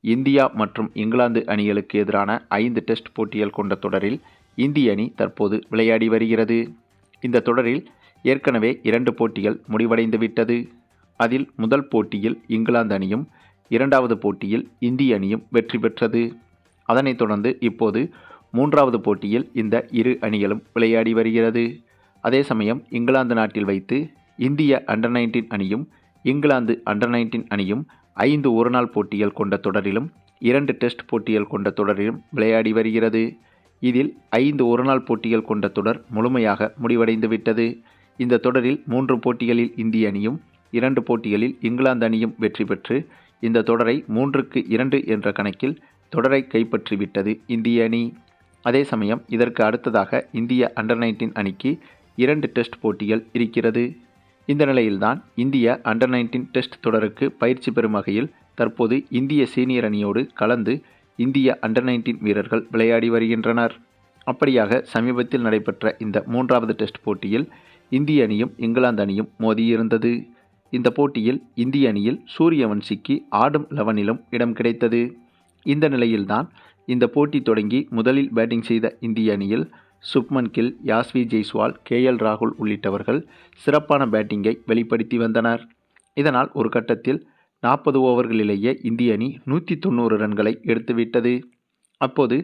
India மற்றும் இங்கிலாந்து அணிகளுக்கு எதிரான ஐந்து டெஸ்ட் போட்டிகள் கொண்ட தொடரில் இந்திய அணி தற்போது விளையாடி வருகிறது. இந்த தொடரில் ஏற்கனவே இரண்டு போட்டிகள் முடிவடைந்து விட்டது. அதில் முதல் போட்டியில் இங்கிலாந்து அணியும் இரண்டாவது போட்டியில் இந்திய அணியும் வெற்றி பெற்றது. அதனைத் தொடர்ந்து இப்போது மூன்றாவது போட்டியில் இந்த இரு அணிகளும் விளையாடி வருகிறது. அதே சமயம் இங்கிலாந்து நாட்டில் வைத்து இந்திய அண்டர் நைன்டீன் அணியும் இங்கிலாந்து அண்டர் நைன்டீன் அணியும் ஐந்து ஒருநாள் போட்டிகள் கொண்ட தொடரிலும் இரண்டு டெஸ்ட் போட்டிகள் கொண்ட தொடரிலும் விளையாடி வருகிறது. இதில் ஐந்து ஒருநாள் போட்டிகள் கொண்ட தொடர் முழுமையாக முடிவடைந்துவிட்டது இந்த தொடரில் மூன்று போட்டிகளில் இந்திய அணியும் இரண்டு போட்டிகளில் இங்கிலாந்து அணியும் வெற்றி பெற்று இந்த தொடரை மூன்றுக்கு இரண்டு என்ற கணக்கில் தொடரை கைப்பற்றிவிட்டது இந்திய அணி. அதே சமயம் இதற்கு அடுத்ததாக இந்திய அண்டர் நைன்டீன் அணிக்கு இரண்டு டெஸ்ட் போட்டிகள் இருக்கிறது. இந்த நிலையில்தான் இந்திய அண்டர் நைன்டீன் டெஸ்ட் தொடருக்கு பயிற்சி பெறும் வகையில் தற்போது இந்திய சீனியர் அணியோடு கலந்து இந்திய அண்டர் நைன்டீன் வீரர்கள் விளையாடி வருகின்றனர். அப்படியாக சமீபத்தில் நடைபெற்ற இந்த மூன்றாவது டெஸ்ட் போட்டியில் இந்திய அணியும் இங்கிலாந்து அணியும் மோதியிருந்தது. இந்த போட்டியில் இந்திய அணியில் சூரியவன்சிக்கு ஆடும் லெவனிலும் இடம் கிடைத்தது. இந்த நிலையில்தான் இந்த போட்டி தொடங்கி முதலில் பேட்டிங் செய்த இந்திய அணியில் சுப்மன் கில் யாஸ்வி ஜெய்ஸ்வால் கே எல் ராகுல் உள்ளிட்டவர்கள் சிறப்பான பேட்டிங்கை வெளிப்படுத்தி வந்தனர். இதனால் ஒரு கட்டத்தில் நாற்பது ஓவர்களிலேயே இந்திய அணி நூற்றி தொண்ணூறு ரன்களை எடுத்துவிட்டது. அப்போது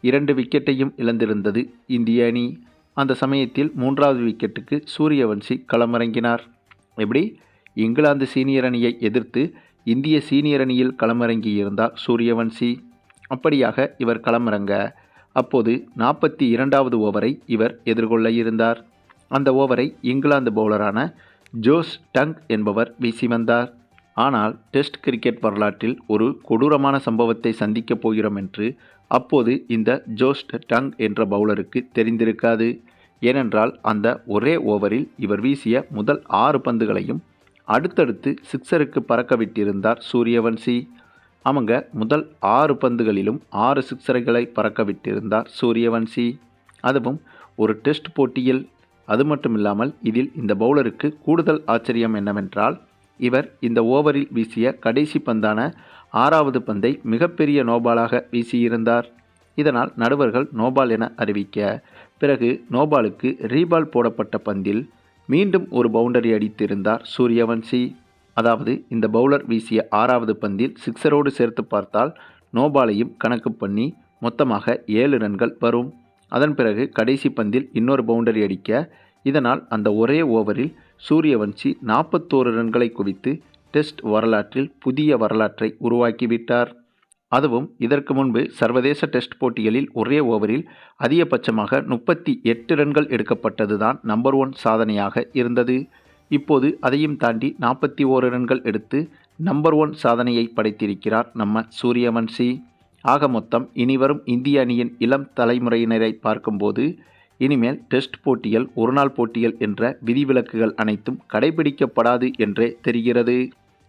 இரண்டு விக்கெட்டையும் இழந்திருந்தது இந்திய அணி. அந்த சமயத்தில் மூன்றாவது விக்கெட்டுக்கு சூரியவன்சி களமிறங்கினார். எப்படி? இங்கிலாந்து சீனியர் அணியை எதிர்த்து இந்திய சீனியர் அணியில் களமிறங்கியிருந்தார் சூரியவன்சி. அப்படியாக இவர் களமிறங்க அப்போது நாற்பத்தி இரண்டாவது ஓவரை இவர் எதிர்கொள்ள இருந்தார். அந்த ஓவரை இங்கிலாந்து பவுலரான ஜோஸ் டங் என்பவர் வீசி வந்தார். ஆனால் டெஸ்ட் கிரிக்கெட் வரலாற்றில் ஒரு கொடூரமான சம்பவத்தை சந்திக்கப் போகிறோம் என்று அப்போது இந்த ஜோஸ்ட் டங் என்ற பவுலருக்கு தெரிந்திருக்காது. ஏனென்றால் அந்த ஒரே ஓவரில் இவர் வீசிய முதல் ஆறு பந்துகளையும் அடுத்தடுத்து சிக்ஸருக்கு பறக்க விட்டிருந்தார் சூரியவன்சி. அவங்க முதல் ஆறு பந்துகளிலும் ஆறு சிக்ஸர்களை பறக்க விட்டிருந்தார் சூரியவன்சி. அதுவும் ஒரு டெஸ்ட் போட்டியில். அது மட்டும் இல்லாமல் இதில் இந்த பவுலருக்கு கூடுதல் ஆச்சரியம் என்னவென்றால் இவர் இந்த ஓவரில் வீசிய கடைசி பந்தான ஆறாவது பந்தை மிகப்பெரிய நோபாலாக வீசியிருந்தார். இதனால் நடுவர்கள் நோபால் என அறிவிக்க பிறகு நோபாலுக்கு ரீபால் போடப்பட்ட பந்தில் மீண்டும் ஒரு பவுண்டரி அடித்திருந்தார் சூரியவன்சி. அதாவது இந்த பவுலர் வீசிய ஆறாவது பந்தில் சிக்ஸரோடு சேர்த்து பார்த்தால் நோபாலையும் கணக்கு பண்ணி மொத்தமாக ஏழு ரன்கள் வரும். அதன் பிறகு கடைசி பந்தில் இன்னொரு பவுண்டரி அடிக்க இதனால் அந்த ஒரே ஓவரில் சூரியவன்சி நாற்பத்தோரு ரன்களை குவித்து டெஸ்ட் வரலாற்றில் புதிய வரலாற்றை உருவாக்கிவிட்டார். அதுவும் இதற்கு முன்பு சர்வதேச டெஸ்ட் போட்டிகளில் ஒரே ஓவரில் அதிகபட்சமாக முப்பத்தி எட்டு ரன்கள் எடுக்கப்பட்டதுதான் நம்பர் ஒன் சாதனையாக இருந்தது. இப்போது அதையும் தாண்டி நாற்பத்தி ஓரு ரன்கள் எடுத்து நம்பர் ஒன் சாதனையை படைத்திருக்கிறார் நம்ம சூரியவன்சி ஆக மொத்தம் இனிவரும் இந்திய அணியின் இளம் தலைமுறையினரை பார்க்கும்போது இனிமேல் டெஸ்ட் போட்டிகள் ஒருநாள் போட்டிகள் என்ற விதிவிலக்குகள் அனைத்தும் கடைபிடிக்கப்படாது என்றே தெரிகிறது.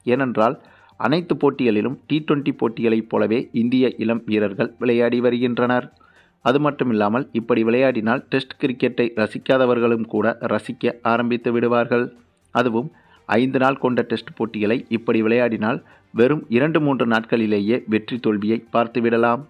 ஏனென்றால் அனைத்து போட்டிகளிலும் டி டுவெண்ட்டி போட்டிகளைப் போலவே இந்திய இளம் வீரர்கள் விளையாடி வருகின்றனர். அது மட்டுமில்லாமல் இப்படி விளையாடினால் டெஸ்ட் கிரிக்கெட்டை ரசிக்காதவர்களும் கூட ரசிக்க ஆரம்பித்து விடுவார்கள். அதுவும் ஐந்து நாள் கொண்ட டெஸ்ட் போட்டிகளை இப்படி விளையாடினால் வெறும் இரண்டு மூன்று நாட்களிலேயே வெற்றி தோல்வியை பார்த்துவிடலாம்.